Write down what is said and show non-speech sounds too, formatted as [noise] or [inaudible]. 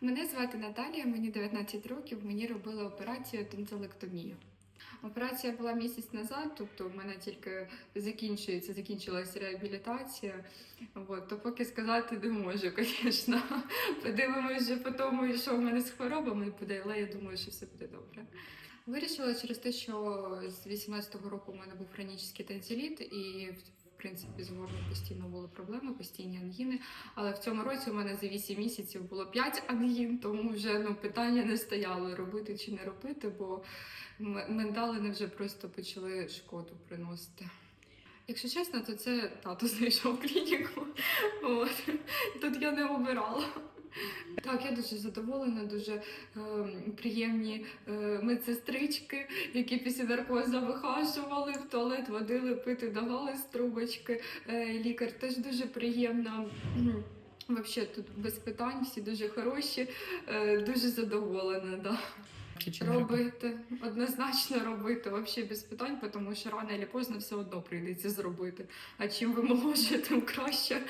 Мене звати Наталія, мені 19 років. Мені робили операцію тонзилектомію. Операція була місяць назад, тобто в мене тільки закінчується, закінчилася реабілітація. От, то поки сказати не можу, звісно. [laughs] Подивимось вже по тому, що в мене з хворобами буде, але я думаю, що все буде добре. Вирішила через те, що з 18-го року у мене був хронічний тонзиліт, і в принципі з горлом постійно були проблеми, постійні ангіни. Але в цьому році у мене за 8 місяців було 5 ангін, тому вже ну, питання не стояло робити чи не робити, бо мендалини вже просто почали шкоду приносити. Якщо чесно, то це тато [laughs] знайшов клініку. От. Тут я не обирала. Так, я дуже задоволена, дуже е, приємні е, медсестрички, які після наркозу вихажували, в туалет водили, пити давали з трубочки. Е, лікар теж дуже приємна. Взагалі тут без питань, всі дуже хороші, е, дуже задоволена. Да. Робити, однозначно робити, взагалі без питань, тому що рано або поздно все одно прийдеться зробити. А чим ви молодше, тим краще.